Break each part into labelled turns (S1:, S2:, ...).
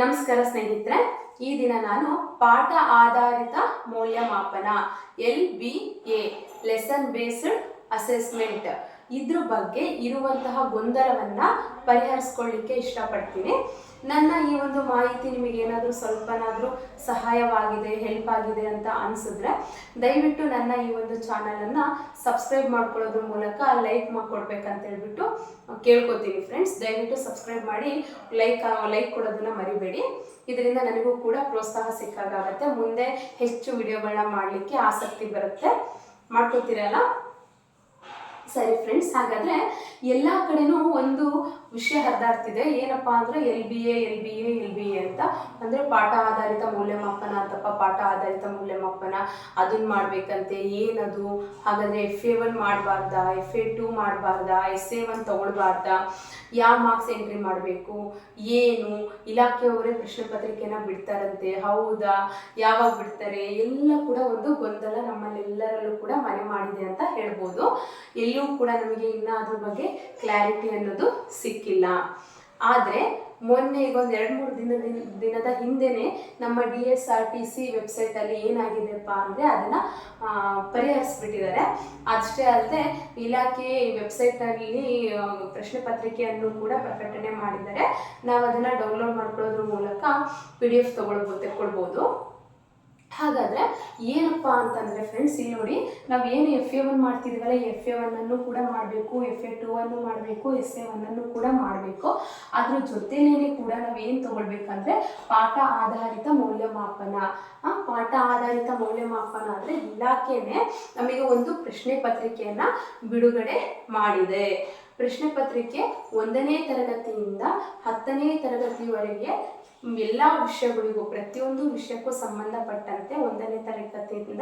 S1: ನಮಸ್ಕಾರ ಸ್ನೇಹಿತರೆ ಈ ದಿನ ನಾನು ಪಾಠ ಆಧಾರಿತ ಮೌಲ್ಯಮಾಪನ L B A lesson based assessment ಇದ್ರ ಬಗ್ಗೆ ಇರುವಂತಹ ಗೊಂದಲವನ್ನ ಪರಿಹರಿಸ್ಕೊಳ್ಳಿಕ್ಕೆ ಇಷ್ಟಪಡ್ತೀನಿ. ನನ್ನ ಈ ಒಂದು ಮಾಹಿತಿ ನಿಮಗೆ ಏನಾದರೂ ಸ್ವಲ್ಪನಾದರೂ ಸಹಾಯವಾಗಿದೆ ಹೆಲ್ಪ್ ಆಗಿದೆ ಅಂತ ಅನಿಸಿದ್ರೆ ದಯವಿಟ್ಟು ನನ್ನ ಈ ಒಂದು ಚಾನಲನ್ನು ಸಬ್ಸ್ಕ್ರೈಬ್ ಮಾಡ್ಕೊಳ್ಳೋದ್ರ ಮೂಲಕ ಲೈಕ್ ಮಾಡ್ಕೊಡ್ಬೇಕಂತ ಹೇಳ್ಬಿಟ್ಟು ಕೇಳ್ಕೊತೀನಿ ಫ್ರೆಂಡ್ಸ್ ದಯವಿಟ್ಟು ಸಬ್ಸ್ಕ್ರೈಬ್ ಮಾಡಿ ಲೈಕ್ ಲೈಕ್ ಕೊಡೋದನ್ನು ಮರಿಬೇಡಿ. ಇದರಿಂದ ನನಗೂ ಕೂಡ ಪ್ರೋತ್ಸಾಹ ಸಿಕ್ಕಾಗತ್ತೆ. ಮುಂದೆ ಹೆಚ್ಚು ವಿಡಿಯೋಗಳನ್ನ ಮಾಡಲಿಕ್ಕೆ ಆಸಕ್ತಿ ಬರುತ್ತೆ. ಮಾಡ್ಕೋತೀರಲ್ಲ? ಸರಿ ಫ್ರೆಂಡ್ಸ್ ಹಾಗಾದ್ರೆ ಎಲ್ಲ ಕಡೆನೂ ಒಂದು ವಿಷಯ ಹರಿದಾಡ್ತಿದೆ. ಏನಪ್ಪಾ ಅಂದ್ರೆ L B A, L B A, L B A ಅಂತ. ಅಂದ್ರೆ ಪಾಠ ಆಧಾರಿತ ಮೌಲ್ಯಮಾಪನ ಅಂತಪ್ಪ, ಪಾಠ ಆಧಾರಿತ ಮೌಲ್ಯಮಾಪನ. ಅದನ್ನ ಮಾಡ್ಬೇಕಂತೆ, ಏನದು? ಹಾಗಾದ್ರೆ ಎಫ್ ಎ ಒನ್ ಮಾಡಬಾರ್ದ? ಎಫ್ ಎ ಟೂ ಮಾಡಬಾರ್ದಾ? ಎಸ್ ಎ ಒನ್ ತಗೊಳ್ಬಾರ್ದ? ಯಾವ ಮಾರ್ಕ್ಸ್ ಎಂಟ್ರಿ ಮಾಡಬೇಕು? ಏನು? ಇಲಾಖೆಯವರೇ ಪ್ರಶ್ನೆ ಪತ್ರಿಕೆನ ಬಿಡ್ತಾರಂತೆ. ಹೌದಾ? ಯಾವಾಗ ಬಿಡ್ತಾರೆ? ಎಲ್ಲ ಕೂಡ ಒಂದು ಗೊಂದಲ ನಮ್ಮಲ್ಲೆಲ್ಲರಲ್ಲೂ ಕೂಡ ಮನೆ ಮಾಡಿದೆ ಅಂತ ಹೇಳ್ಬೋದು. ಎಲ್ಲೂ ಕೂಡ ನಮಗೆ ಇನ್ನೂ ಅದ್ರ ಬಗ್ಗೆ ಕ್ಲಾರಿಟಿ ಅನ್ನೋದು ಸಿಕ್ಕಿಲ್ಲ. ಆದರೆ ಮೊನ್ನೆ ಈಗ ಒಂದು ಎರಡು ಮೂರು ದಿನ ದಿನದ ಹಿಂದೆನೆ ನಮ್ಮ D S R T C ವೆಬ್ಸೈಟಲ್ಲಿ ಏನಾಗಿದೆಪ್ಪ ಅಂದರೆ ಅದನ್ನು ಪರಿಹರಿಸ್ಬಿಟ್ಟಿದ್ದಾರೆ. ಅಷ್ಟೇ ಅಲ್ಲದೆ ಇಲಾಖೆ ವೆಬ್ಸೈಟಲ್ಲಿ ಪ್ರಶ್ನೆ ಪತ್ರಿಕೆಯನ್ನು ಕೂಡ ಪ್ರಕಟಣೆ ಮಾಡಿದ್ದಾರೆ. ನಾವು ಅದನ್ನು ಡೌನ್ಲೋಡ್ ಮಾಡ್ಕೊಳ್ಳೋದ್ರ ಮೂಲಕ ಪಿ ಡಿ ಎಫ್ ತೊಗೊಳ್ಬೋದು ತೆಕ್ಕೊಳ್ಬೋದು. ಹಾಗಾದರೆ ಏನಪ್ಪ ಅಂತಂದರೆ ಫ್ರೆಂಡ್ಸ್ ಇಲ್ಲಿ ನೋಡಿ ನಾವು ಏನು ಎಫ್ ಎ ಒನ್ ಮಾಡ್ತಿದ್ದೀವಲ್ಲ ಎಫ್ ಎ ಒನ್ನನ್ನು ಕೂಡ ಮಾಡಬೇಕು ಎಫ್ ಎ ಟೂ ಅನ್ನು ಮಾಡಬೇಕು ಎಸ್ ಎ ಒನ್ನನ್ನು ಕೂಡ ಮಾಡಬೇಕು. ಅದ್ರ ಜೊತೆಲೇ ಕೂಡ ನಾವು ಏನು ತೊಗೊಳ್ಬೇಕಂದ್ರೆ ಪಾಠ ಆಧಾರಿತ ಮೌಲ್ಯಮಾಪನ. ಪಾಠ ಆಧಾರಿತ ಮೌಲ್ಯಮಾಪನ ಅಂದರೆ ಇಲಾಖೆನೇ ನಮಗೆ ಒಂದು ಪ್ರಶ್ನೆ ಪತ್ರಿಕೆಯನ್ನು ಬಿಡುಗಡೆ ಮಾಡಿದೆ. ಪ್ರಶ್ನೆ ಪತ್ರಿಕೆ ಒಂದನೇ ತರಗತಿಯಿಂದ ಹತ್ತನೇ ತರಗತಿವರೆಗೆ ಎಲ್ಲ ವಿಷಯಗಳಿಗೂ, ಪ್ರತಿಯೊಂದು ವಿಷಯಕ್ಕೂ ಸಂಬಂಧಪಟ್ಟಂತೆ ಒಂದನೇ ತರಗತಿಯಿಂದ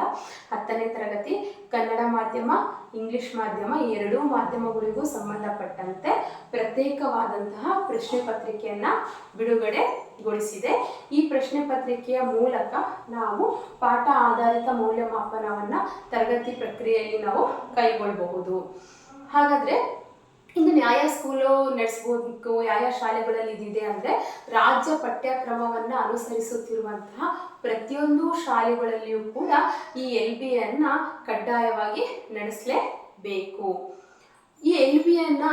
S1: ಹತ್ತನೇ ತರಗತಿ ಕನ್ನಡ ಮಾಧ್ಯಮ, ಇಂಗ್ಲಿಷ್ ಮಾಧ್ಯಮ ಎರಡೂ ಮಾಧ್ಯಮಗಳಿಗೂ ಸಂಬಂಧಪಟ್ಟಂತೆ ಪ್ರತ್ಯೇಕವಾದಂತಹ ಪ್ರಶ್ನೆ ಪತ್ರಿಕೆಯನ್ನು ಬಿಡುಗಡೆಗೊಳಿಸಿದೆ. ಈ ಪ್ರಶ್ನೆ ಪತ್ರಿಕೆಯ ಮೂಲಕ ನಾವು ಪಾಠ ಆಧಾರಿತ ಮೌಲ್ಯಮಾಪನವನ್ನು ತರಗತಿ ಪ್ರಕ್ರಿಯೆಯಲ್ಲಿ ನಾವು ಕೈಗೊಳ್ಳಬಹುದು. ಹಾಗಾದರೆ ಇನ್ನು ನ್ಯಾಯ ಸ್ಕೂಲು ನಡೆಸ್ಬೋದಕ್ಕೂ ಯಾವ ಶಾಲೆಗಳಲ್ಲಿ ಇದಿದೆ ಅಂದರೆ ರಾಜ್ಯ ಪಠ್ಯಕ್ರಮವನ್ನು ಅನುಸರಿಸುತ್ತಿರುವಂತಹ ಪ್ರತಿಯೊಂದು ಶಾಲೆಗಳಲ್ಲಿಯೂ ಕೂಡ ಈ ಎಲ್ ಬಿ ಅನ್ನು ಕಡ್ಡಾಯವಾಗಿ ನಡೆಸಲೇಬೇಕು. ಈ ಎಲ್ ಬಿ ಎನ್ನ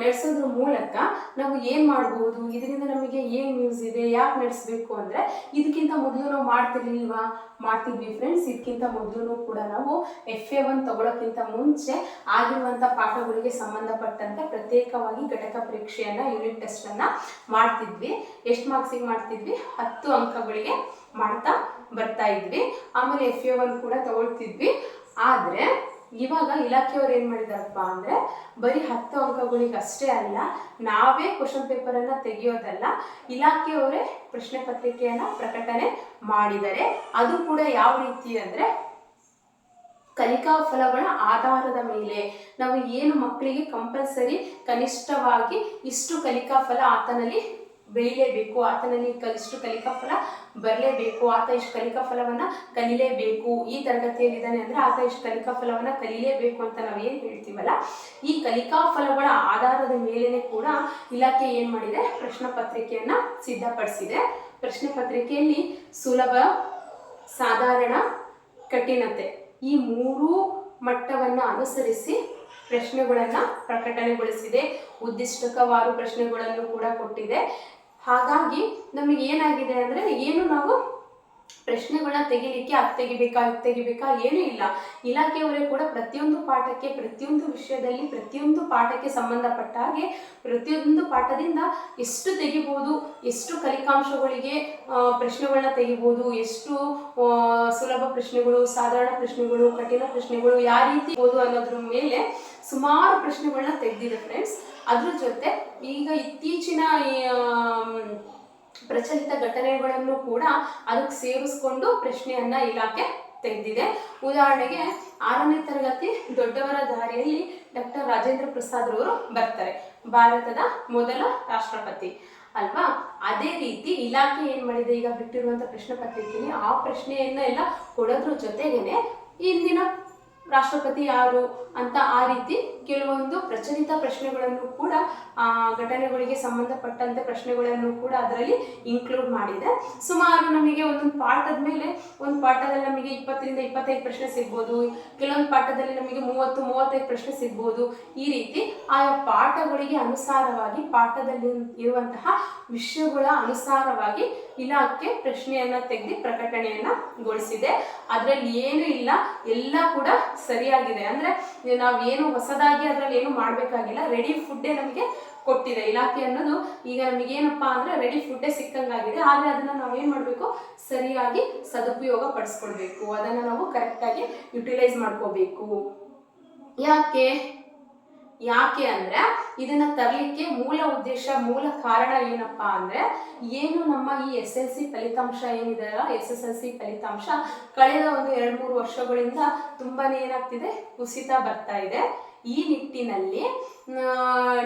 S1: ನಡೆಸೋದ್ರ ಮೂಲಕ ನಾವು ಏನು ಮಾಡ್ಬೋದು? ಇದರಿಂದ ನಮಗೆ ಏನು ಯೂಸ್ ಇದೆ? ಯಾಕೆ ನಡೆಸಬೇಕು ಅಂದರೆ, ಇದಕ್ಕಿಂತ ಮೊದಲು ನಾವು ಮಾಡ್ತಿರ್ಲಿಲ್ವಾ? ಮಾಡ್ತಿದ್ವಿ ಫ್ರೆಂಡ್ಸ್ ಇದಕ್ಕಿಂತ ಮೊದಲು ಕೂಡ ನಾವು ಎಫ್ ಎ ಒನ್ ತಗೊಳ್ಳೋಕ್ಕಿಂತ ಮುಂಚೆ ಆಗಿರುವಂಥ ಪಾಠಗಳಿಗೆ ಸಂಬಂಧಪಟ್ಟಂತೆ ಪ್ರತ್ಯೇಕವಾಗಿ ಘಟಕ ಪರೀಕ್ಷೆಯನ್ನು ಯೂನಿಟ್ ಟೆಸ್ಟನ್ನು ಮಾಡ್ತಿದ್ವಿ. ಎಷ್ಟು ಮಾರ್ಕ್ಸಿಗೆ ಮಾಡ್ತಿದ್ವಿ? ಹತ್ತು ಅಂಕಗಳಿಗೆ ಮಾಡ್ತಾ ಬರ್ತಾ ಇದ್ವಿ. ಆಮೇಲೆ ಎಫ್ ಎ ಒನ್ ಕೂಡ ತಗೊಳ್ತಿದ್ವಿ. ಆದರೆ ಇವಾಗ ಇಲಾಖೆಯವ್ರು ಏನು ಮಾಡಿದಾರಪ್ಪ ಅಂದರೆ ಬರೀ ಹತ್ತು ಅಂಕಗಳಿಗೆ ಅಷ್ಟೇ ಅಲ್ಲ, ನಾವೇ ಕ್ವಶನ್ ಪೇಪರನ್ನು ತೆಗೆಯೋದಲ್ಲ, ಇಲಾಖೆಯವರೇ ಪ್ರಶ್ನೆ ಪತ್ರಿಕೆಯನ್ನು ಪ್ರಕಟಣೆ ಮಾಡಿದರೆ ಅದು ಕೂಡ ಯಾವ ರೀತಿ ಅಂದರೆ ಕಲಿಕಾ ಫಲಗಳ ಆಧಾರದ ಮೇಲೆ ನಾವು ಏನು ಮಕ್ಕಳಿಗೆ ಕಂಪಲ್ಸರಿ ಕನಿಷ್ಠವಾಗಿ ಇಷ್ಟು ಕಲಿಕಾ ಫಲ ಆತನಲ್ಲಿ ಬೆಳಿಲೇಬೇಕು ಆತನಲ್ಲಿ ಕಲಿಕಾ ಫಲ ಬರಲೇಬೇಕು. ಆತ ಇಷ್ಟು ಕಲಿಕಾ ಫಲವನ್ನ ಕಲಿಲೇಬೇಕು. ಈ ತರಗತಿಯಲ್ಲಿದ್ದಾನೆ ಅಂದರೆ ಆತ ಇಷ್ಟು ಕಲಿಕಾ ಫಲವನ್ನ ಕಲಿಲೇಬೇಕು ಅಂತ ನಾವು ಏನು ಹೇಳ್ತೀವಲ್ಲ? ಈ ಕಲಿಕಾ ಫಲಗಳ ಆಧಾರದ ಮೇಲೇ ಕೂಡ ಇಲಾಖೆ ಏನು ಮಾಡಿದೆ? ಪ್ರಶ್ನೆ ಪತ್ರಿಕೆಯನ್ನ ಸಿದ್ಧಪಡಿಸಿದೆ. ಪ್ರಶ್ನೆ ಪತ್ರಿಕೆಯಲ್ಲಿ ಸುಲಭ, ಸಾಧಾರಣ, ಕಠಿಣತೆ ಈ ಮೂರೂ ಮಟ್ಟವನ್ನು ಅನುಸರಿಸಿ ಪ್ರಶ್ನೆಗಳನ್ನು ಪ್ರಕಟಣೆಗೊಳಿಸಿದೆ. ಉದ್ದಿಷ್ಟಕವಾರು ಪ್ರಶ್ನೆಗಳನ್ನು ಕೂಡ ಕೊಟ್ಟಿದೆ. ಹಾಗಾಗಿ ನಮಗೆ ಏನಾಗಿದೆ ಅಂದರೆ ಏನು ನಾವು ಪ್ರಶ್ನೆಗಳನ್ನ ತೆಗಿಲಿಕ್ಕೆ ಅದು ತೆಗಿಬೇಕಾ ಇದು ತೆಗಿಬೇಕಾ ಏನೂ ಇಲ್ಲ. ಇಲಾಖೆಯವರೇ ಕೂಡ ಪ್ರತಿಯೊಂದು ಪಾಠಕ್ಕೆ ಪ್ರತಿಯೊಂದು ವಿಷಯದಲ್ಲಿ ಪ್ರತಿಯೊಂದು ಪಾಠಕ್ಕೆ ಸಂಬಂಧಪಟ್ಟ ಹಾಗೆ ಪ್ರತಿಯೊಂದು ಪಾಠದಿಂದ ಎಷ್ಟು ತೆಗಿಬೋದು ಎಷ್ಟು ಕಲಿಕಾಂಶಗಳಿಗೆ ಆ, ಪ್ರಶ್ನೆಗಳನ್ನ ತೆಗಿಬೋದು ಎಷ್ಟು ಸುಲಭ ಪ್ರಶ್ನೆಗಳು ಸಾಧಾರಣ ಪ್ರಶ್ನೆಗಳು ಕಠಿಣ ಪ್ರಶ್ನೆಗಳು ಯಾವ ರೀತಿ ಓದು ಅನ್ನೋದ್ರ ಮೇಲೆ ಸುಮಾರು ಪ್ರಶ್ನೆಗಳನ್ನ ತೆಗೆದಿದೆ ಫ್ರೆಂಡ್ಸ್ ಅದ್ರ ಜೊತೆ ಈಗ ಇತ್ತೀಚಿನ ಪ್ರಚಲಿತ ಘಟನೆಗಳನ್ನು ಕೂಡ ಅದಕ್ಕೆ ಸೇರಿಸ್ಕೊಂಡು ಪ್ರಶ್ನೆಯನ್ನ ಇಲಾಖೆ ತೆಗೆದಿದೆ. ಉದಾಹರಣೆಗೆ ಆರನೇ ತರಗತಿ ದೊಡ್ಡವರ ದಾರಿಯಲ್ಲಿ ಡಾಕ್ಟರ್ ರಾಜೇಂದ್ರ ಪ್ರಸಾದ್ ರವರು ಬರ್ತಾರೆ, ಭಾರತದ ಮೊದಲ ರಾಷ್ಟ್ರಪತಿ. ಅಲ್ವಾ? ಅದೇ ರೀತಿ ಇಲಾಖೆ ಏನ್ ಮಾಡಿದೆ? ಈಗ ಬಿಟ್ಟಿರುವಂತ ಪ್ರಶ್ನೆ ಪತ್ರಿಕೆಯಲ್ಲಿ ಆ ಪ್ರಶ್ನೆಯನ್ನ ಎಲ್ಲ ಕೊಡೋದ್ರ ಜೊತೆಗೇನೆ ಇಂದಿನ ರಾಷ್ಟ್ರಪತಿ ಯಾರು ಅಂತ ಆ ರೀತಿ ಕೆಲವೊಂದು ಪ್ರಚಲಿತ ಪ್ರಶ್ನೆಗಳನ್ನು ಕೂಡ ಘಟನೆಗಳಿಗೆ ಸಂಬಂಧಪಟ್ಟಂತೆ ಪ್ರಶ್ನೆಗಳನ್ನು ಕೂಡ ಅದರಲ್ಲಿ ಇನ್ಕ್ಲೂಡ್ ಮಾಡಿದೆ. ಸುಮಾರು ನಮಗೆ ಒಂದೊಂದು ಪಾಠದ ಮೇಲೆ, ಒಂದು ಪಾಠದಲ್ಲಿ ನಮಗೆ ಇಪ್ಪತ್ತರಿಂದ ಇಪ್ಪತ್ತೈದು ಪ್ರಶ್ನೆ ಸಿಗ್ಬೋದು. ಕೆಲವೊಂದು ಪಾಠದಲ್ಲಿ ನಮಗೆ ಮೂವತ್ತು, ಮೂವತ್ತೈದು ಪ್ರಶ್ನೆ ಸಿಗ್ಬೋದು. ಈ ರೀತಿ ಆಯಾ ಪಾಠಗಳಿಗೆ ಅನುಸಾರವಾಗಿ, ಪಾಠದಲ್ಲಿ ಇರುವಂತಹ ವಿಷಯಗಳ ಅನುಸಾರವಾಗಿ ಇಲಾಖೆ ಪ್ರಶ್ನೆಯನ್ನ ತೆಗೆದು ಪ್ರಕಟಣೆಯನ್ನ ಗೊಳಿಸಿದೆ. ಅದರಲ್ಲಿ ಏನು ಇಲ್ಲ. ಎಲ್ಲ ಕೂಡ ಸರಿಯಾಗಿದೆ. ಅಂದ್ರೆ ನಾವೇನು ಹೊಸದಾಗಿ ಅದರಲ್ಲಿ ಏನು ಮಾಡಬೇಕಾಗಿಲ್ಲ. ರೆಡಿ ಫುಡ್ಡೇ ನಮಗೆ ಕೊಟ್ಟಿದೆ. ಇಲಾಖೆ ಅನ್ನೋದು ಈಗ ನಮಗೆ ಏನಪ್ಪಾ ಅಂದ್ರೆ ರೆಡಿ ಫುಡ್ಡೇ ಸಿಕ್ಕಂಗಾಗಿದೆ. ಆದರೆ ಅದನ್ನ ನಾವೇನು ಮಾಡಬೇಕು? ಸರಿಯಾಗಿ ಸದುಪಯೋಗ ಪಡಿಸ್ಕೊಳ್ಬೇಕು. ಅದನ್ನ ನಾವು ಕರೆಕ್ಟಾಗಿ ಯುಟಿಲೈಸ್ ಮಾಡ್ಕೋಬೇಕು. ಯಾಕೆ? ಯಾಕೆ ಅಂದ್ರೆ ಇದನ್ನ ತರಲಿಕ್ಕೆ ಮೂಲ ಉದ್ದೇಶ, ಮೂಲ ಕಾರಣ ಏನಪ್ಪಾ ಅಂದ್ರೆ ಏನು ನಮ್ಮ ಈ ಎಸ್ ಎಲ್ ಸಿ ಫಲಿತಾಂಶ ಏನಿದೆ ಎಸ್ ಎಸ್ ಎಲ್ ಸಿ ಫಲಿತಾಂಶ ಕಳೆದ ಒಂದು ಎರಡು ಮೂರು ವರ್ಷಗಳಿಂದ ತುಂಬಾನೇ ಏನಾಗ್ತಿದೆ? ಕುಸಿತ ಬರ್ತಾ ಇದೆ. ಈ ನಿಟ್ಟಿನಲ್ಲಿ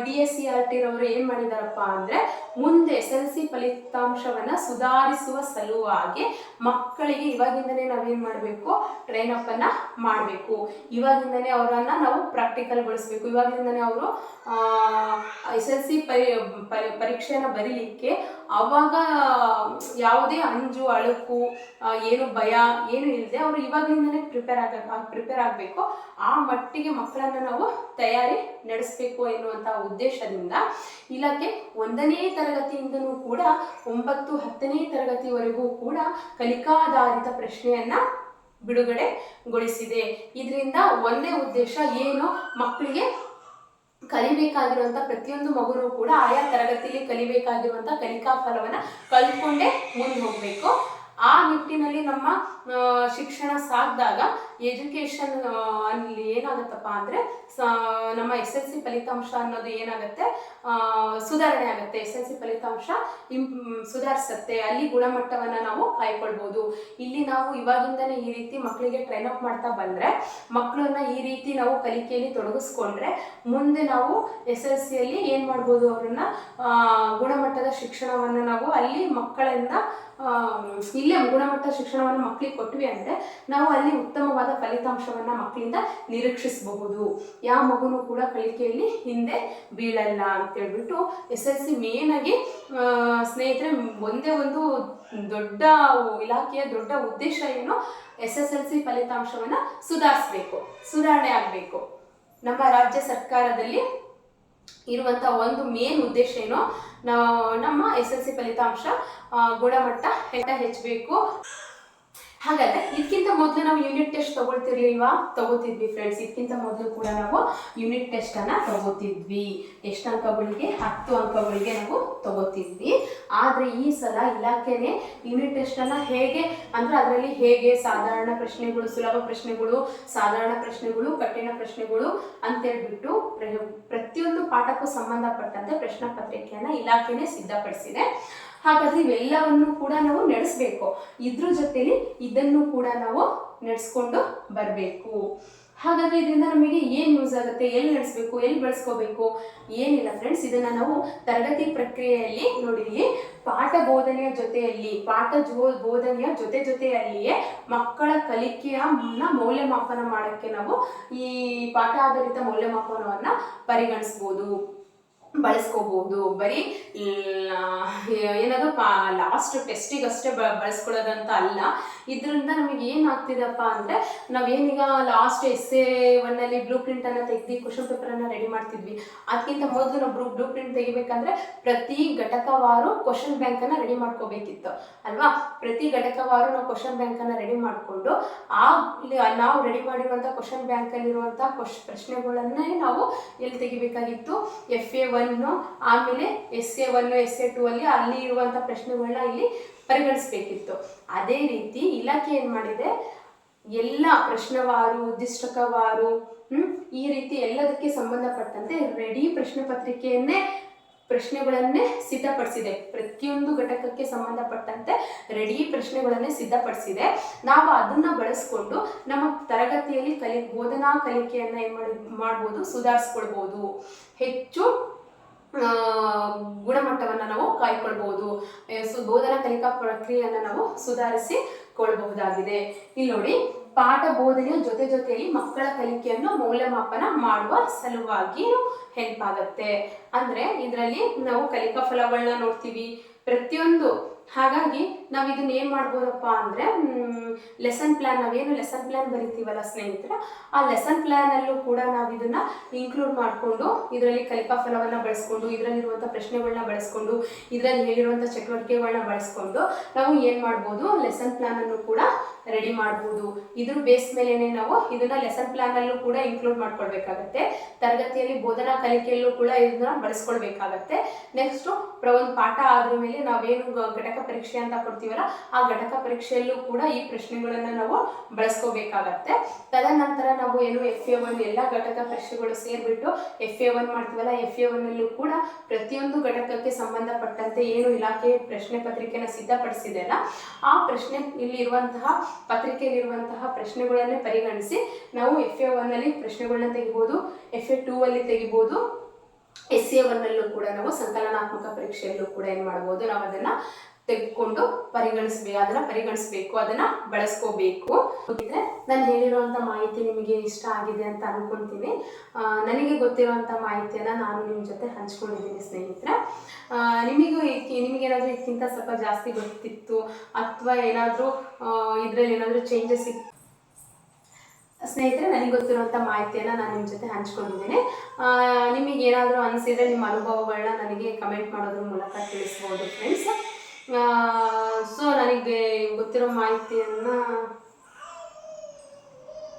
S1: D S C R T ರವರು ಏನ್ ಮಾಡಿದಾರಪ್ಪ ಅಂದ್ರೆ ಮುಂದೆ ಎಸ್ ಎಲ್ ಸಿ ಫಲಿತಾಂಶವನ್ನ ಸುಧಾರಿಸುವ ಸಲುವಾಗಿ ಮಕ್ಕಳಿಗೆ ಇವಾಗಿಂದನೇ ನಾವೇನ್ ಮಾಡಬೇಕು? ಟ್ರೈನ್ ಅನ್ನ ಮಾಡಬೇಕು. ಇವಾಗಿಂದನೇ ಅವರನ್ನ ನಾವು ಪ್ರಾಕ್ಟಿಕಲ್ಗೊಳಿಸ್ಬೇಕು ಇವಾಗಿಂದನೇ ಅವರು ಎಸ್ ಎಲ್ ಸಿ ಪರಿ, ಪರಿ- ಪರೀಕ್ಷೆನ ಬರೀಲಿಕ್ಕೆ ಅವಾಗ ಯಾವುದೇ ಅಂಜು, ಅಳುಕು ಏನು ಭಯ, ಏನು ಇಲ್ಲದೆ ಅವರು ಇವಾಗಿಂದನೇ ಪ್ರಿಪೇರ್ ಆಗ ಪ್ರಿಪೇರ್ ಆಗಬೇಕು. ಆ ಮಟ್ಟಿಗೆ ಮಕ್ಕಳನ್ನ ನಾವು ತಯಾರಿ ನಡೆಸಬೇಕು. ಎನ್ನುವಂಥ ಉದ್ದೇಶದಿಂದ ಇಲಾಖೆ ಒಂದನೇ ತರಗತಿಯಿಂದನೂ ಕೂಡ ಒಂಬತ್ತು ಹತ್ತನೇ ತರಗತಿವರೆಗೂ ಕೂಡ ಕಲಿಕಾಧಾರಿತ ಪ್ರಶ್ನೆಯನ್ನ ಬಿಡುಗಡೆಗೊಳಿಸಿದೆ. ಇದರಿಂದ ಒಂದೇ ಉದ್ದೇಶ ಏನು? ಮಕ್ಕಳಿಗೆ ಕಲಿಬೇಕಾಗಿರುವಂತ ಪ್ರತಿಯೊಂದು ಮಗುನೂ ಕೂಡ ಆಯಾ ತರಗತಿಯಲ್ಲಿ ಕಲಿಬೇಕಾಗಿರುವಂತ ಕಲಿಕಾ ಫಲವನ್ನ ಕಲ್ತ್ಕೊಂಡೇ ಮುಂದೆ ಹೋಗ್ಬೇಕು. ಆ ನಿಟ್ಟಿನಲ್ಲಿ ನಮ್ಮ ಶಿಕ್ಷಣ ಸಾಗಿದಾಗ ಎಜುಕೇಶನ್ ಅಲ್ಲಿ ಏನಾಗುತ್ತಪ್ಪ ಅಂದ್ರೆ ನಮ್ಮ ಎಸ್ ಎಲ್ ಸಿ ಫಲಿತಾಂಶ ಅನ್ನೋದು ಏನಾಗುತ್ತೆ ಸುಧಾರಣೆ ಆಗುತ್ತೆ. ಎಸ್ ಎಲ್ ಸಿ ಫಲಿತಾಂಶ ಇಂ ಸುಧಾರಿಸುತ್ತೆ. ಅಲ್ಲಿ ಗುಣಮಟ್ಟವನ್ನ ನಾವು ಕಾಯ್ಕೊಳ್ಬೋದು. ಇಲ್ಲಿ ನಾವು ಇವಾಗಿಂದನೇ ಈ ರೀತಿ ಮಕ್ಕಳಿಗೆ ಟ್ರೈನ್ ಅಪ್ ಮಾಡ್ತಾ ಬಂದ್ರೆ ಮಕ್ಕಳನ್ನ ಈ ರೀತಿ ನಾವು ಕಲಿಕೆಯಲ್ಲಿ ತೊಡಗಿಸ್ಕೊಂಡ್ರೆ ಮುಂದೆ ನಾವು ಎಸ್ ಎಲ್ ಸಿಯಲ್ಲಿ ಏನು ಮಾಡ್ಬೋದು ಅವ್ರನ್ನ ಆ, ಗುಣಮಟ್ಟದ ಶಿಕ್ಷಣವನ್ನು ನಾವು ಅಲ್ಲಿ ಮಕ್ಕಳಿಂದ ಇಲ್ಲೇ ಗುಣಮಟ್ಟ ಶಿಕ್ಷಣವನ್ನು ಮಕ್ಕಳಿಗೆ ಕೊಟ್ವಿ ಅಂದರೆ ನಾವು ಅಲ್ಲಿ ಉತ್ತಮವಾದ ಫಲಿತಾಂಶವನ್ನು ಮಕ್ಕಳಿಂದ ನಿರೀಕ್ಷಿಸಬಹುದು. ಯಾವ ಮಗುನೂ ಕೂಡ ಕಲಿಕೆಯಲ್ಲಿ ಹಿಂದೆ ಬೀಳಲ್ಲ ಅಂತ ಹೇಳ್ಬಿಟ್ಟು ಎಸ್ ಎಲ್ ಸಿ ಮೇನಾಗಿ ಸ್ನೇಹಿತರೆ ಒಂದೇ ಒಂದು ದೊಡ್ಡ ಇಲಾಖೆಯ ದೊಡ್ಡ ಉದ್ದೇಶ ಏನು ಎಸ್ ಎಸ್ ಎಲ್ ಸಿ ಫಲಿತಾಂಶವನ್ನು ಸುಧಾರಿಸಬೇಕು, ಸುಧಾರಣೆ ಆಗಬೇಕು. ನಮ್ಮ ರಾಜ್ಯ ಸರ್ಕಾರದಲ್ಲಿ ಇರುವಂಥ ಒಂದು ಮೇನ್ ಉದ್ದೇಶ ಏನು? ನಮ್ಮ ಎಸ್ ಎಲ್ ಸಿ ಫಲಿತಾಂಶ ಗುಣಮಟ್ಟ ಹೆಚ್ಚಬೇಕು? ಹಾಗಾದ್ರೆ ಇದಕ್ಕಿಂತ ಮೊದಲು ನಾವು ಯೂನಿಟ್ ಟೆಸ್ಟ್ ತಗೊಳ್ತಿರ್ಲಿಲ್ವಾ? ತಗೋತಿದ್ವಿ ಫ್ರೆಂಡ್ಸ್ ಇದಕ್ಕಿಂತ ಮೊದಲು ಕೂಡ ನಾವು ಯೂನಿಟ್ ಟೆಸ್ಟ್ ಅನ್ನ ತಗೋತಿದ್ವಿ. ಎಷ್ಟು ಅಂಕಗಳಿಗೆ? ಹತ್ತು ಅಂಕಗಳಿಗೆ ನಾವು ತಗೋತಿದ್ವಿ. ಆದ್ರೆ ಈ ಸಲ ಇಲಾಖೆನೆ ಯೂನಿಟ್ ಟೆಸ್ಟ್ ಅನ್ನ ಹೇಗೆ, ಅಂದ್ರೆ ಅದರಲ್ಲಿ ಹೇಗೆ ಸಾಧಾರಣ ಪ್ರಶ್ನೆಗಳು, ಸುಲಭ ಪ್ರಶ್ನೆಗಳು, ಸಾಧಾರಣ ಪ್ರಶ್ನೆಗಳು, ಕಠಿಣ ಪ್ರಶ್ನೆಗಳು ಅಂತ ಹೇಳ್ಬಿಟ್ಟು ಪ್ರತಿಯೊಂದು ಪಾಠಕ್ಕೂ ಸಂಬಂಧಪಟ್ಟಂತೆ ಪ್ರಶ್ನೆ ಪತ್ರಿಕೆಯನ್ನ ಇಲಾಖೆನೆ ಸಿದ್ಧಪಡಿಸಿದೆ. ಹಾಗಾದ್ರೆ ಇವೆಲ್ಲವನ್ನು ಕೂಡ ನಾವು ನಡೆಸಬೇಕು. ಇದ್ರ ಜೊತೆಲಿ ಇದನ್ನು ಕೂಡ ನಾವು ನಡೆಸ್ಕೊಂಡು ಬರಬೇಕು. ಹಾಗಾದ್ರೆ ಇದರಿಂದ ನಮಗೆ ಏನು ಯೂಸ್ ಆಗುತ್ತೆ? ಎಲ್ಲಿ ನಡೆಸಬೇಕು? ಎಲ್ಲಿ ಬಳಸ್ಕೋಬೇಕು? ಏನಿಲ್ಲ ಫ್ರೆಂಡ್ಸ್ ಇದನ್ನ ನಾವು ತರಗತಿ ಪ್ರಕ್ರಿಯೆಯಲ್ಲಿ ನೋಡಿದ್ವಿ. ಪಾಠ ಬೋಧನೆಯ ಜೊತೆಯಲ್ಲಿ, ಪಾಠ ಜೋ, ಬೋಧನೆಯ ಜೊತೆ ಜೊತೆಯಲ್ಲಿಯೇ ಮಕ್ಕಳ ಕಲಿಕೆಯ ಮೌಲ್ಯಮಾಪನ ಮಾಡೋಕ್ಕೆ ನಾವು ಈ ಪಾಠ ಆಧಾರಿತ ಮೌಲ್ಯಮಾಪನವನ್ನ ಪರಿಗಣಿಸ್ಬೋದು. ಬಳಸ್ಕೋಬಹುದು. ಬರೀ ಏನದು ಲಾಸ್ಟ್ ಟೆಸ್ಟಿಗಷ್ಟೇ ಬಳಸ್ಕೊಳ್ಳೋದಂತ ಅಲ್ಲ. ಇದರಿಂದ ನಮಗೆ ಏನಾಗ್ತಿದೆಪ್ಪ ಅಂದರೆ, ನಾವೇನೀಗ ಲಾಸ್ಟ್ ಎಸ್ ಎ ಒನ್ನಲ್ಲಿ ಬ್ಲೂ ಪ್ರಿಂಟನ್ನು ತೆಗೆದು ಕ್ವಶನ್ ಪೇಪರನ್ನು ರೆಡಿ ಮಾಡ್ತಿದ್ವಿ. ಅದಕ್ಕಿಂತ ಮೊದಲು ನಾವು ಬ್ಲೂ ಪ್ರಿಂಟ್ ತೆಗಿಬೇಕಂದ್ರೆ ಪ್ರತಿ ಘಟಕವಾರು ಕ್ವಶನ್ ಬ್ಯಾಂಕನ್ನು ರೆಡಿ ಮಾಡ್ಕೋಬೇಕಿತ್ತು. ಅಲ್ವಾ? ಪ್ರತಿ ಘಟಕವಾರು ನಾವು ಕ್ವಶನ್ ಬ್ಯಾಂಕನ್ನು ರೆಡಿ ಮಾಡಿಕೊಂಡು, ಆ ನಾವು ರೆಡಿ ಮಾಡಿರುವಂಥ ಕ್ವಶನ್ ಬ್ಯಾಂಕಲ್ಲಿರುವಂಥ ಕ್ವಶ್ ಪ್ರಶ್ನೆಗಳನ್ನೇ ನಾವು ಎಲ್ಲಿ ತೆಗಿಬೇಕಾಗಿತ್ತು? ಎಫ್ ಎ ಒನ್ನು ಆಮೇಲೆ S A one S A two ಅಲ್ಲಿ ಅಲ್ಲಿ ಇರುವಂಥ ಪ್ರಶ್ನೆಗಳನ್ನ ಇಲ್ಲಿ ಪರಿಗಣಿಸ್ಬೇಕಿತ್ತು. ಅದೇ ರೀತಿ ಇಲಾಖೆ ಏನು ಮಾಡಿದೆ? ಎಲ್ಲ ಪ್ರಶ್ನವಾರು, ಉದ್ದಿಷ್ಟಕವಾರು, ಹ್ಮ್, ಈ ರೀತಿ ಎಲ್ಲದಕ್ಕೆ ಸಂಬಂಧಪಟ್ಟಂತೆ ರೆಡಿ ಪ್ರಶ್ನೆ ಪತ್ರಿಕೆಯನ್ನೇ, ಪ್ರಶ್ನೆಗಳನ್ನೇ ಸಿದ್ಧಪಡಿಸಿದೆ. ಪ್ರತಿಯೊಂದು ಘಟಕಕ್ಕೆ ಸಂಬಂಧಪಟ್ಟಂತೆ ರೆಡಿ ಪ್ರಶ್ನೆಗಳನ್ನೇ ಸಿದ್ಧಪಡಿಸಿದೆ. ನಾವು ಅದನ್ನ ಬಳಸ್ಕೊಂಡು ನಮ್ಮ ತರಗತಿಯಲ್ಲಿ ಕಲಿ, ಬೋಧನಾ ಕಲಿಕೆಯನ್ನ ಏನು ಮಾಡಿ, ಮಾಡ್ಬೋದು, ಸುಧಾರಿಸ್ಕೊಳ್ಬೋದು. ಹೆಚ್ಚು ಗುಣಮಟ್ಟವನ್ನು ನಾವು ಕಾಯ್ಕೊಳ್ಬಹುದು ಸೊ, ಬೋಧನಾ ಕಲಿಕಾ ಪ್ರಕ್ರಿಯೆಯನ್ನು ನಾವು ಸುಧಾರಿಸಿಕೊಳ್ಳಬಹುದಾಗಿದೆ ಇಲ್ಲಿ ನೋಡಿ, ಪಾಠ ಬೋಧನೆಯ ಜೊತೆ ಜೊತೆಯಲ್ಲಿ ಮಕ್ಕಳ ಕಲಿಕೆಯನ್ನು ಮೌಲ್ಯಮಾಪನ ಮಾಡುವ ಸಲುವಾಗಿ ಹೆಲ್ಪ್ ಆಗುತ್ತೆ. ಅಂದ್ರೆ, ಇದರಲ್ಲಿ ನಾವು ಕಲಿಕಾ ಫಲಗಳನ್ನ ನೋಡ್ತೀವಿ. ಪ್ರತಿಯೊಂದು ಹಾಗಾಗಿ ನಾವು ಇದನ್ನ ಏನ್ ಮಾಡ್ಬೋದಪ್ಪ ಅಂದ್ರೆ ಲೆಸನ್ ಪ್ಲಾನ್ ನಾವೇನು ಲೆಸನ್ ಪ್ಲಾನ್ ಬರಿತೀವಲ್ಲ ಸ್ನೇಹಿತರೆ, ಆ ಲೆಸನ್ ಪ್ಲಾನ್ ಅಲ್ಲೂ ಕೂಡ ನಾವು ಇದನ್ನ ಇನ್ಕ್ಲೂಡ್ ಮಾಡಿಕೊಂಡು, ಇದರಲ್ಲಿ ಕಲಿಕಾ ಫಲವನ್ನ ಬಳಸ್ಕೊಂಡು ಇದರಲ್ಲಿರುವಂಥ ಪ್ರಶ್ನೆಗಳನ್ನ ಬಳಸ್ಕೊಂಡು, ಇದರಲ್ಲಿ ಹೇಳಿರುವಂಥ ಚಟುವಟಿಕೆಗಳನ್ನ ಬಳಸ್ಕೊಂಡು ನಾವು ಏನ್ ಮಾಡ್ಬೋದು ಲೆಸನ್ ಅನ್ನು ಕೂಡ ರೆಡಿ ಮಾಡ್ಬೋದು. ಇದ್ರ ಬೇಸ್ ಮೇಲೆನೆ ನಾವು ಇದನ್ನ ಲೆಸನ್ ಪ್ಲಾನ್ ಅಲ್ಲೂ ಕೂಡ ಇನ್ಕ್ಲೂಡ್ ಮಾಡ್ಕೊಳ್ಬೇಕಾಗತ್ತೆ. ತರಗತಿಯಲ್ಲಿ ಬೋಧನಾ ಕಲಿಕೆಯಲ್ಲೂ ಕೂಡ ಇದನ್ನ ಬಳಸ್ಕೊಳ್ಬೇಕಾಗತ್ತೆ. ನೆಕ್ಸ್ಟ್ ಒಂದು ಪಾಠ ಆದ್ರ ಮೇಲೆ ನಾವೇನು ಗ- ಘಟಕ ಪರೀಕ್ಷೆ ಅಂತ ಕೊಡ್ತೀವಲ್ಲ, ಆ ಘಟಕ ಪರೀಕ್ಷೆಯಲ್ಲೂ ಕೂಡ ಈ ಪ್ರಶ್ನೆಗಳನ್ನ ನಾವು ಬಳಸ್ಕೋಬೇಕಾಗತ್ತೆ. ತದನಂತರ ನಾವು ಏನು ಎಫ್ ಎ ಒನ್ ಎಲ್ಲ ಘಟಕ ಪರೀಕ್ಷೆಗಳು ಸೇರ್ಬಿಟ್ಟು ಎಫ್ ಎ ಒನ್ ಮಾಡ್ತೀವಲ್ಲ ಎಫ್ ಎ ಒನ್ ಅಲ್ಲೂ ಕೂಡ ಪ್ರತಿಯೊಂದು ಘಟಕಕ್ಕೆ ಸಂಬಂಧಪಟ್ಟಂತೆ ಏನು ಇಲಾಖೆ ಪ್ರಶ್ನೆ ಪತ್ರಿಕೆನ ಸಿದ್ಧಪಡಿಸಿದೆಯಲ್ಲ ಆ ಪ್ರಶ್ನೆ ಇಲ್ಲಿ ಇರುವಂತಹ ಪತ್ರಿಕೆಯಲ್ಲಿರುವಂತಹ ಪ್ರಶ್ನೆಗಳನ್ನೇ ಪರಿಗಣಿಸಿ ನಾವು ಎಫ್ ಎ ಒನ್ ಅಲ್ಲಿ ಪ್ರಶ್ನೆಗಳನ್ನ ತೆಗಿಬೋದು ಎಫ್ ಎ ಟೂ ಅಲ್ಲಿ ತೆಗಿಬೋದು ಎಸ್ ಎ ಒನ್ ಅಲ್ಲೂ ಕೂಡ ನಾವು ಸಂಕಲನಾತ್ಮಕ ಪರೀಕ್ಷೆಯಲ್ಲೂ ಕೂಡ ಏನು ಮಾಡ್ಬೋದು ನಾವು ಅದನ್ನ ತೆಗೆದುಕೊಂಡು ಪರಿಗಣಿಸ್ಬೇಕು, ಅದನ್ನ ಪರಿಗಣಿಸ್ಬೇಕು, ಅದನ್ನ ಬಳಸ್ಕೋಬೇಕು. ಗೊತ್ತಿದ್ರೆ ನಾನು ಹೇಳಿರುವಂತ ಮಾಹಿತಿ ನಿಮಗೆ ಇಷ್ಟ ಆಗಿದೆ ಅಂತ ಅನ್ಕೊಂತೀನಿ. ನನಗೆ ಗೊತ್ತಿರುವಂತ ಮಾಹಿತಿಯನ್ನ ನಾನು ನಿಮ್ಮ ಜೊತೆ ಹಂಚ್ಕೊಂಡಿದ್ದೀನಿ, ಸ್ನೇಹಿತರೆ. ನಿಮಗೂ ನಿಮಗೇನಾದ್ರೂ ಇದಕ್ಕಿಂತ ಸ್ವಲ್ಪ ಜಾಸ್ತಿ ಗೊತ್ತಿತ್ತು, ಅಥವಾ ಏನಾದರೂ ಇದರಲ್ಲಿ ಏನಾದರೂ ಚೇಂಜಸ್ ಇತ್ತು? ಸ್ನೇಹಿತರೆ, ನನಗೆ ಗೊತ್ತಿರುವಂಥ ಮಾಹಿತಿಯನ್ನು ನಾನು ನಿಮ್ಮ ಜೊತೆ ಹಂಚ್ಕೊಂಡಿದ್ದೀನಿ. ನಿಮಗೆ ಏನಾದರೂ ಅನಿಸಿದರೆ ನಿಮ್ಮ ಅನುಭವಗಳನ್ನ ನನಗೆ ಕಮೆಂಟ್ ಮಾಡೋದ್ರ ಮೂಲಕ ತಿಳಿಸ್ಬೋದು ಫ್ರೆಂಡ್ಸ್ ಸೊ ನನಗೆ ಗೊತ್ತಿರೋ ಮಾಹಿತಿಯನ್ನು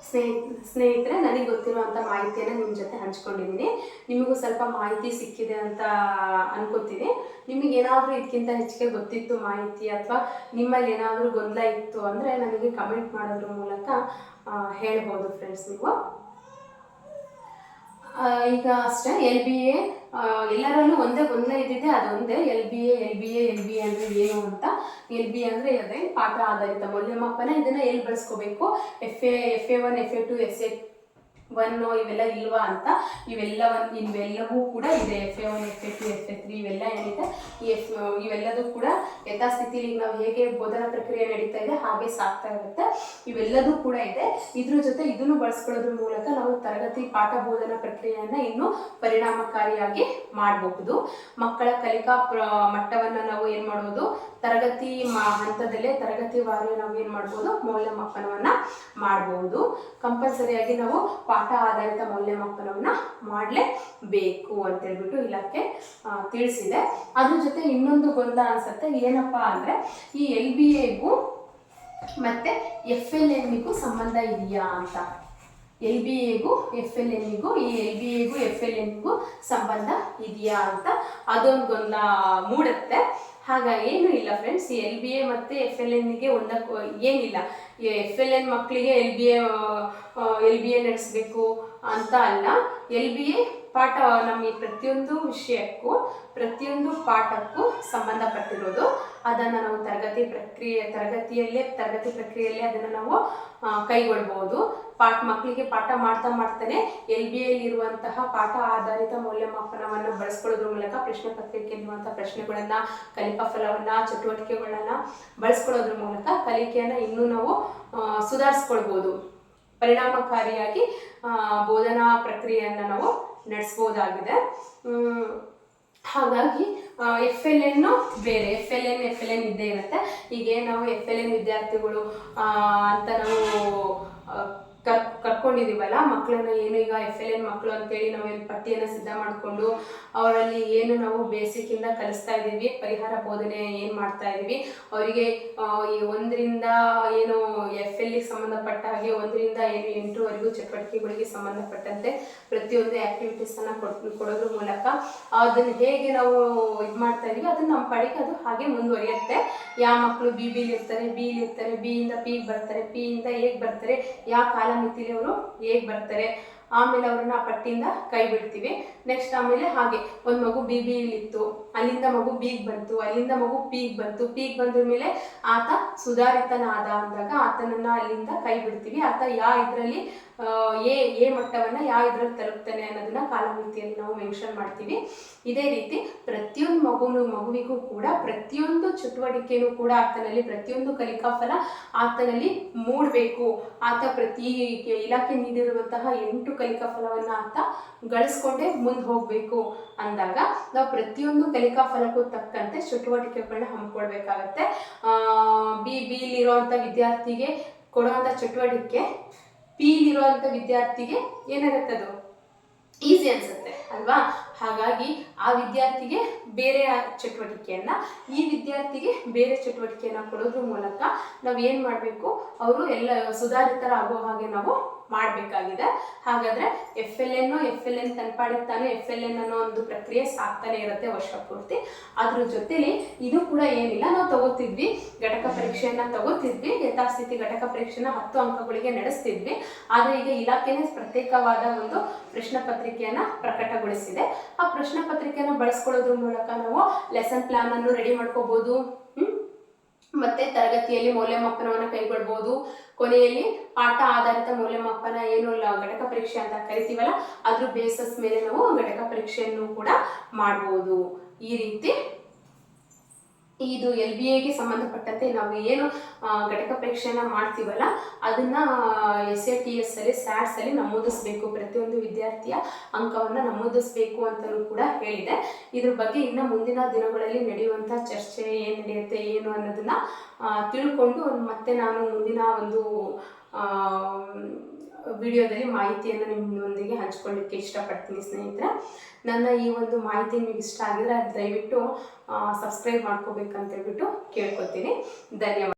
S1: ಸ್ನೇಹಿತ ಸ್ನೇಹಿತರೆ, ನನಗೆ ಗೊತ್ತಿರುವಂಥ ಮಾಹಿತಿಯನ್ನು ನಿಮ್ಮ ಜೊತೆ ಹಂಚ್ಕೊಂಡಿದ್ದೀನಿ ನಿಮಗೂ ಸ್ವಲ್ಪ ಮಾಹಿತಿ ಸಿಕ್ಕಿದೆ ಅಂತ ಅನ್ಕೋತೀನಿ. ನಿಮಗೆ ಏನಾದರೂ ಇದಕ್ಕಿಂತ ಹೆಚ್ಚಿಗೆ ಗೊತ್ತಿತ್ತು ಮಾಹಿತಿ ಅಥವಾ ನಿಮ್ಮಲ್ಲಿ ಏನಾದರೂ ಗೊಂದಲ ಇತ್ತು ಅಂದರೆ ನನಗೆ ಕಮೆಂಟ್ ಮಾಡೋದ್ರ ಮೂಲಕ ಹೇಳ್ಬೋದು ಫ್ರೆಂಡ್ಸ್ ನೀವು. ಈಗ ಅಷ್ಟೇ ಎಲ್ ಬಿ ಎ ಎಲ್ಲರಲ್ಲೂ ಒಂದೇ ಒಂದೇ ಇದ್ದಿದೆ ಅದೊಂದೇ L B A L B A L B A ಅಂದರೆ ಏನು ಅಂತ. ಎಲ್ ಬಿ ಅಂದರೆ ಅದೇ ಪಾಠ ಆಧಾರಿತ ಮೌಲ್ಯಮಾಪನ. ಇದನ್ನ ಎಲ್ಲಿ ಬಳಸ್ಕೋಬೇಕು? F A F A one F A two S A one ಇವೆಲ್ಲ ಇಲ್ವಾ ಅಂತ ಇವೆಲ್ಲ ಒಂದು ಇವೆಲ್ಲವೂ ಕೂಡ ಇದೆ. F A one F A two F A three ಇವೆಲ್ಲ ಏನಿದೆ. ಎಫ್ ಇವೆಲ್ಲದೂ ಕೂಡ ಯಥಾಸ್ಥಿತಿಲಿ ನಾವು ಹೇಗೆ ಬೋಧನಾ ಪ್ರಕ್ರಿಯೆ ನಡೀತಾ ಇದೆ, ಹಾಗೆ ಸಾಗ್ತಾ ಇರುತ್ತೆ. ಇವೆಲ್ಲದೂ ಕೂಡ ಇದೆ. ಇದ್ರ ಜೊತೆ ಇದನ್ನು ಬಳಸ್ಕೊಳ್ಳೋದ್ರ ಮೂಲಕ ನಾವು ತರಗತಿ ಪಾಠ ಬೋಧನಾ ಪ್ರಕ್ರಿಯೆಯನ್ನ ಇನ್ನೂ ಪರಿಣಾಮಕಾರಿಯಾಗಿ ಮಾಡಬಹುದು. ಮಕ್ಕಳ ಕಲಿಕಾ ಮಟ್ಟವನ್ನ ನಾವು ಏನ್ ಮಾಡೋದು ತರಗತಿ ಹಂತದಲ್ಲೇ ತರಗತಿ ವಾರ ನಾವು ಏನು ಮಾಡ್ಬೋದು? ಮೌಲ್ಯಮಾಪನವನ್ನ ಮಾಡಬಹುದು ಕಂಪಲ್ಸರಿಯಾಗಿ ನಾವು ಆಧಾರಿತ ಮೌಲ್ಯಮಾಪನವನ್ನ ಮಾಡಲೇಬೇಕು ಅಂತ ಹೇಳ್ಬಿಟ್ಟು ಇಲಾಖೆ ತಿಳಿಸಿದೆ. ಅದ್ರ ಜೊತೆ ಇನ್ನೊಂದು ಗೊಂದಲ ಅನ್ಸುತ್ತೆ, ಏನಪ್ಪಾ ಅಂದ್ರೆ ಈ ಎಲ್ ಬಿ ಎಗೂ ಮತ್ತೆ ಎಫ್ ಎಲ್ ಎನ್ನಿಗೂ ಸಂಬಂಧ ಇದೆಯಾ ಅಂತ. ಎಲ್ ಬಿ ಎಗೂ, ಎಫ್ ಎಲ್ ಎನ್ನಿಗೂ ಈ ಎಲ್ ಬಿ ಎಗೂ, ಎಫ್ ಎಲ್ ಎನ್ಗೂ ಸಂಬಂಧ ಇದೆಯಾ ಅಂತ ಅದೊಂದು ಗೊಂದಲ ಮೂಡುತ್ತೆ. ಹಾಗ ಏನು ಇಲ್ಲ ಫ್ರೆಂಡ್ಸ್ ಎಲ್ ಬಿ ಎ ಮತ್ತು ಎಫ್ ಎಲ್ ಎನ್ಗೆ ಒಂದಕ್ಕೂ, ಏನಿಲ್ಲ. ಎಫ್ ಎಲ್ ಎನ್ ಮಕ್ಕಳಿಗೆ L B L B A ನಡೆಸಬೇಕು ಅಂತ ಅಲ್ಲ. ಎಲ್ ಬಿ ಎ ಪಾಠ ನಮ್ಮ ಈ ಪ್ರತಿಯೊಂದು ವಿಷಯಕ್ಕೂ, ಪ್ರತಿಯೊಂದು ಪಾಠಕ್ಕೂ ಸಂಬಂಧಪಟ್ಟಿರೋದು. ಅದನ್ನು ನಾವು ತರಗತಿ ಪ್ರಕ್ರಿಯೆ, ತರಗತಿಯಲ್ಲೇ, ತರಗತಿ ಪ್ರಕ್ರಿಯೆಯಲ್ಲೇ ಅದನ್ನು ನಾವು ಕೈಗೊಳ್ಬೋದು ಪಾಠ ಮಕ್ಕಳಿಗೆ ಪಾಠ ಮಾಡ್ತಾ ಮಾಡ್ತಾನೆ, ಎಲ್ ಬಿ ಇರುವಂತಹ ಪಾಠ ಆಧಾರಿತ ಮೌಲ್ಯಮಾಪನವನ್ನು ಬಳಸ್ಕೊಳ್ಳೋದ್ರ ಮೂಲಕ ಪ್ರಶ್ನೆ ಪತ್ರಿಕೆಯಲ್ಲಿರುವಂತಹ ಪ್ರಶ್ನೆಗಳನ್ನ, ಕಲಿಕಾ ಫಲವನ್ನ, ಚಟುವಟಿಕೆಗಳನ್ನ ಬಳಸ್ಕೊಳ್ಳೋದ್ರ ಮೂಲಕ ಕಲಿಕೆಯನ್ನು ಇನ್ನೂ ನಾವು ಸುಧಾರಿಸ್ಕೊಳ್ಬೋದು ಪರಿಣಾಮಕಾರಿಯಾಗಿ ಬೋಧನಾ ಪ್ರಕ್ರಿಯೆಯನ್ನು ನಾವು ನಡೆಸ್ಬೋದಾಗಿದೆ. ಹಾಗಾಗಿ ಎಫ್ ಎಲ್ ಎನ್ನು ಬೇರೆ F L N F L N ಇದ್ದೇ ಇರುತ್ತೆ. ಈಗ ನಾವು ಎಫ್ ಎಲ್ ಎನ್ ವಿದ್ಯಾರ್ಥಿಗಳು ಅಂತ ನಾವು ಕರ್ ಕರ್ಕೊಂಡಿದೀವಲ್ಲ? ಮಕ್ಕಳನ್ನ ಏನು ಈಗ ಎಫ್ ಎಲ್ ಎನ್ ಮಕ್ಕಳು ಅಂತೇಳಿ ನಾವು ಏನು ಪಟ್ಟಿಯನ್ನು ಸಿದ್ಧ ಮಾಡಿಕೊಂಡು ಅವರಲ್ಲಿ ಏನು ನಾವು ಬೇಸಿಕ್ಕಿಂದ ಕಲಿಸ್ತಾ ಇದ್ದೀವಿ ಪರಿಹಾರ ಬೋಧನೆ ಏನು ಮಾಡ್ತಾ ಇದ್ದೀವಿ ಅವರಿಗೆ ಈ ಒಂದರಿಂದ ಏನು ಎಫ್ ಎಲ್ಗೆ ಸಂಬಂಧಪಟ್ಟ ಹಾಗೆ ಒಂದರಿಂದ ಏನು ಎಂಟುವರೆಗೂ ಚಟುವಟಿಕೆಗಳಿಗೆ ಸಂಬಂಧಪಟ್ಟಂತೆ ಪ್ರತಿಯೊಂದು ಆ್ಯಕ್ಟಿವಿಟೀಸನ್ನು ಕೊಟ್ಟು ಕೊಡೋದ್ರ ಮೂಲಕ ಅದನ್ನು ಹೇಗೆ ನಾವು ಇದು ಮಾಡ್ತಾ ಇದೀವಿ, ಅದನ್ನ ನಮ್ಮ ಪಡೆಗೆ ಅದು ಹಾಗೆ ಮುಂದುವರಿಯುತ್ತೆ. ಯಾವ ಮಕ್ಕಳು ಬಿ ಬಿಲಿ ಇರ್ತಾರೆ ಬಿ ಇರ್ತಾರೆ ಬಿ ಇಂದ ಪಿ ಬರ್ತಾರೆ, ಪಿ ಇಂದ ಹೇಗೆ ಬರ್ತಾರೆ ಯಾವ ಕಾಲಮಿತಿಲಿ ಅವರು ಹೇಗೆ ಬರ್ತಾರೆ. ಆಮೇಲೆ ಅವ್ರನ್ನ ಪಟ್ಟಿಯಿಂದ ಕೈ ಬಿಡ್ತೀವಿ ನೆಕ್ಸ್ಟ್ ಆಮೇಲೆ ಹಾಗೆ, ಒಂದು ಮಗು ಬಿ ಬಿಲಿತ್ತು ಅಲ್ಲಿಂದ ಮಗು ಬಿಗ್ ಬಂತು, ಅಲ್ಲಿಂದ ಮಗು ಪೀಗ್ ಬಂತು ಪೀಗ್ ಬಂದ ಮೇಲೆ ಆತ ಸುಧಾರಿತನಾದ ಅಂದಾಗ ಆತನನ್ನ ಅಲ್ಲಿಂದ ಕೈ ಬಿಡ್ತೀವಿ. ಆತ ಯಾವ ಇದರಲ್ಲಿ ಎ ಎ ಮಟ್ಟವನ್ನ ಯಾವ ಇದ್ರಲ್ಲಿ ತಲುಪ್ತಾನೆ ಅನ್ನೋದನ್ನ ಕಾಲಮಿತಿಯಲ್ಲಿ ನಾವು ಮೆನ್ಷನ್ ಮಾಡ್ತೀವಿ. ಇದೇ ರೀತಿ ಪ್ರತಿಯೊಂದು ಮಗುನು, ಮಗುವಿಗೂ ಕೂಡ ಪ್ರತಿಯೊಂದು ಚಟುವಟಿಕೆನೂ ಕೂಡ ಆತನಲ್ಲಿ, ಪ್ರತಿಯೊಂದು ಕಲಿಕಾ ಫಲ ಆತನಲ್ಲಿ ಮೂಡಬೇಕು. ಆತ ಪ್ರತಿ ಇಲಾಖೆ ನೀಡಿರುವಂತಹ ಎಂಟು ಕಲಿಕಾ ಫಲವನ್ನ ಆತ ಗಳಿಸ್ಕೊಂಡೇ ಮುಂದೆ ಹೋಗಬೇಕು ಅಂದಾಗ ನಾವು ಪ್ರತಿಯೊಂದು ಕಲಿಕಾ ಫಲಕ್ಕೂ ತಕ್ಕಂತೆ ಚಟುವಟಿಕೆಗಳನ್ನ ಹಮ್ಮಿಕೊಳ್ಬೇಕಾಗತ್ತೆ. ಬಿ ಬಿಲಿರುವಂಥ ವಿದ್ಯಾರ್ಥಿಗೆ ಕೊಡುವಂಥ ಚಟುವಟಿಕೆ ಪಿಲಿರುವಂಥ ವಿದ್ಯಾರ್ಥಿಗೆ ಏನಾಗತ್ತೆ ಅದು? ಈಸಿ ಅನ್ಸುತ್ತೆ, ಅಲ್ವಾ? ಹಾಗಾಗಿ ಆ ವಿದ್ಯಾರ್ಥಿಗೆ ಬೇರೆ ಚಟುವಟಿಕೆಯನ್ನ ಈ ವಿದ್ಯಾರ್ಥಿಗೆ ಬೇರೆ ಚಟುವಟಿಕೆಯನ್ನ ಕೊಡೋದ್ರ ಮೂಲಕ ನಾವು ಏನು ಮಾಡಬೇಕು? ಅವರು ಎಲ್ಲ ಸುಧಾರಿತರಾಗೋ ಹಾಗೆ ನಾವು ಮಾಡಬೇಕಾಗಿದೆ. ಹಾಗಾದ್ರೆ F L N F L N ತನ್ಪಾಡಿಗೆ ತಾನು ಎಫ್ ಎಲ್ ಎನ್ ಅನ್ನೋ ಒಂದು ಪ್ರಕ್ರಿಯೆ ಸಾಕ್ತಾನೆ ಇರುತ್ತೆ ವರ್ಷ ಪೂರ್ತಿ. ಅದ್ರ ಜೊತೆಲಿ ಇದು ಕೂಡ ಏನಿಲ್ಲ. ನಾವು ತಗೋತಿದ್ವಿ, ಘಟಕ ಪರೀಕ್ಷೆಯನ್ನ ತಗೋತಿದ್ವಿ, ಯಥಾಸ್ಥಿತಿ ಘಟಕ ಪರೀಕ್ಷೆನ ಹತ್ತು ಅಂಕಗಳಿಗೆ ನಡೆಸ್ತಿದ್ವಿ. ಆದರೆ ಈಗ ಇಲಾಖೆನೇ ಪ್ರತ್ಯೇಕವಾದ ಒಂದು ಪ್ರಶ್ನೆ ಪತ್ರಿಕೆಯನ್ನ ಪ್ರಕಟಗೊಳಿಸಿದೆ. ಆ ಪ್ರಶ್ನೆ ಪತ್ರಿಕೆಯನ್ನ ಬಳಸ್ಕೊಳ್ಳೋದ್ರ ಮೂಲಕ ನಾವು ಲೆಸನ್ ಪ್ಲಾನ್ ಅನ್ನು ರೆಡಿ ಮಾಡ್ಕೋಬಹುದು ಮತ್ತೆ ತರಗತಿಯಲ್ಲಿ ಮೌಲ್ಯಮಾಪನವನ್ನು ಕೈಗೊಳ್ಬಹುದು ಕೊನೆಯಲ್ಲಿ ಪಾಠ ಆಧಾರಿತ ಮೌಲ್ಯಮಾಪನ ಏನು ಘಟಕ ಪರೀಕ್ಷೆ ಅಂತ ಕರಿತೀವಲ್ಲ, ಅದ್ರ ಬೇಸಸ್ ಮೇಲೆ ನಾವು ಘಟಕ ಪರೀಕ್ಷೆಯನ್ನು ಕೂಡ ಮಾಡಬಹುದು ಈ ರೀತಿ ಇದು ಎಲ್ ಬಿ ಎಗೆ ಸಂಬಂಧಪಟ್ಟಂತೆ ನಾವು ಏನು ಘಟಕ ಪರೀಕ್ಷೆಯನ್ನ ಮಾಡ್ತೀವಲ್ಲ, ಅದನ್ನ ಎಸ್ ಎ ಟಿ ಎಸ್ ಅಲ್ಲಿ ಸ್ಯಾಟ್ಸ್ ಅಲ್ಲಿ ನಮೂದಿಸಬೇಕು. ಪ್ರತಿಯೊಂದು ವಿದ್ಯಾರ್ಥಿಯ ಅಂಕವನ್ನು ನಮೂದಿಸಬೇಕು ಅಂತಲೂ ಕೂಡ ಹೇಳಿದೆ. ಇದ್ರ ಬಗ್ಗೆ ಇನ್ನು ಮುಂದಿನ ದಿನಗಳಲ್ಲಿ ನಡೆಯುವಂಥ ಚರ್ಚೆ ಏನು ನಡೆಯುತ್ತೆ, ಏನು ಅನ್ನೋದನ್ನ ತಿಳ್ಕೊಂಡು ಮತ್ತೆ ನಾನು ಮುಂದಿನ ಒಂದು ವಿಡಿಯೋದಲ್ಲಿ ಮಾಹಿತಿಯನ್ನು ನಿಮ್ಮೊಂದಿಗೆ ಹಂಚ್ಕೊಳ್ಳಿಕ್ಕೆ ಇಷ್ಟಪಡ್ತೀನಿ ಸ್ನೇಹಿತರೆ. ನನ್ನ ಈ ಒಂದು ಮಾಹಿತಿ ನಿಮಗೆ ಇಷ್ಟ ಆಗಿದ್ರೆ ದಯವಿಟ್ಟು ಸಬ್ಸ್ಕ್ರೈಬ್ ಮಾಡ್ಕೋಬೇಕಂತ ಹೇಳ್ಬಿಟ್ಟು ಕೇಳ್ಕೊತೀನಿ. ಧನ್ಯವಾದ.